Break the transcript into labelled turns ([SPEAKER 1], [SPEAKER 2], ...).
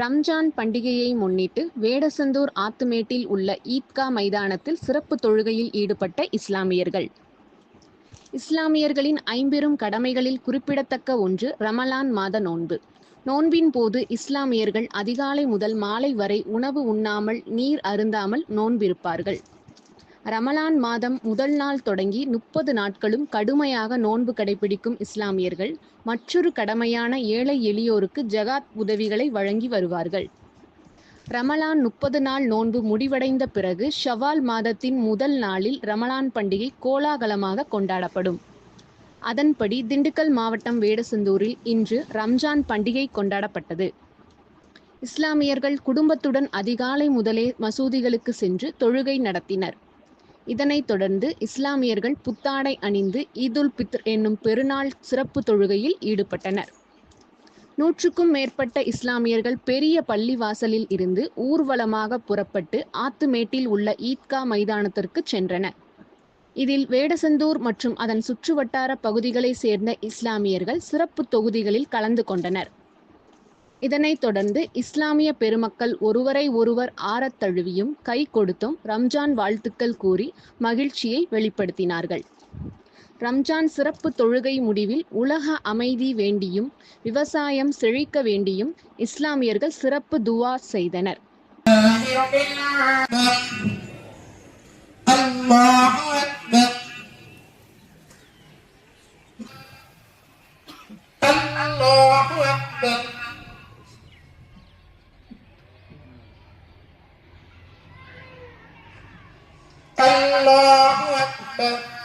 [SPEAKER 1] ரம்ஜான் பண்டிகையை முன்னிட்டு வேடசந்தூர் ஆத்துமேட்டில் உள்ள ஈத்கா மைதானத்தில் சிறப்பு தொழுகையில் ஈடுபட்ட இஸ்லாமியர்கள். இஸ்லாமியர்களின் ஐம்பெரும் கடமைகளில் குறிப்பிடத்தக்க ஒன்று ரமலான் மாத நோன்பு. நோன்பின் போது இஸ்லாமியர்கள் அதிகாலை முதல் மாலை வரை உணவு உண்ணாமல் நீர் அருந்தாமல் நோன்பிருப்பார்கள். ரமலான் மாதம் முதல் நாள் தொடங்கி முப்பது நாட்களும் கடுமையாக நோன்பு கடைபிடிக்கும் இஸ்லாமியர்கள் மற்றொரு கடமையான ஏழை எளியோருக்கு ஜகாத் உதவிகளை வழங்கி வருவார்கள். ரமலான் முப்பது நாள் நோன்பு முடிவடைந்த பிறகு ஷவால் மாதத்தின் முதல் நாளில் ரமலான் பண்டிகை கோலாகலமாக கொண்டாடப்படும். அதன்படி திண்டுக்கல் மாவட்டம் வேடசந்தூரில் இன்று ரம்ஜான் பண்டிகை கொண்டாடப்பட்டது. இஸ்லாமியர்கள் குடும்பத்துடன் அதிகாலை முதலே மசூதிகளுக்கு சென்று தொழுகை நடத்தினர். இதனைத் தொடர்ந்து இஸ்லாமியர்கள் புத்தாடை அணிந்து ஈதுல் பித்ர் என்னும் பெருநாள் சிறப்பு தொழுகையில் ஈடுபட்டனர். நூற்றுக்கும் மேற்பட்ட இஸ்லாமியர்கள் பெரிய பள்ளி வாசலில் இருந்து ஊர்வலமாக புறப்பட்டு ஆத்துமேட்டில் உள்ள ஈத்கா மைதானத்திற்கு சென்றனர். இதில் வேடசந்தூர் மற்றும் அதன் சுற்றுவட்டார பகுதிகளைச் சேர்ந்த இஸ்லாமியர்கள் சிறப்பு தொகுதிகளில் கலந்து கொண்டனர். இதனைத் தொடர்ந்து இஸ்லாமிய பெருமக்கள் ஒருவரை ஒருவர் ஆறத் தழுவியும் கை கொடுத்தும் ரம்ஜான் வாழ்த்துக்கள் கூறி மகிழ்ச்சியை வெளிப்படுத்தினார்கள். ரம்ஜான் சிறப்பு தொழுகை முடிவில் உலக அமைதி வேண்டியும் விவசாயம் செழிக்க வேண்டியும் இஸ்லாமியர்கள் சிறப்பு துவா செய்தனர்.
[SPEAKER 2] Allah ลอกแต่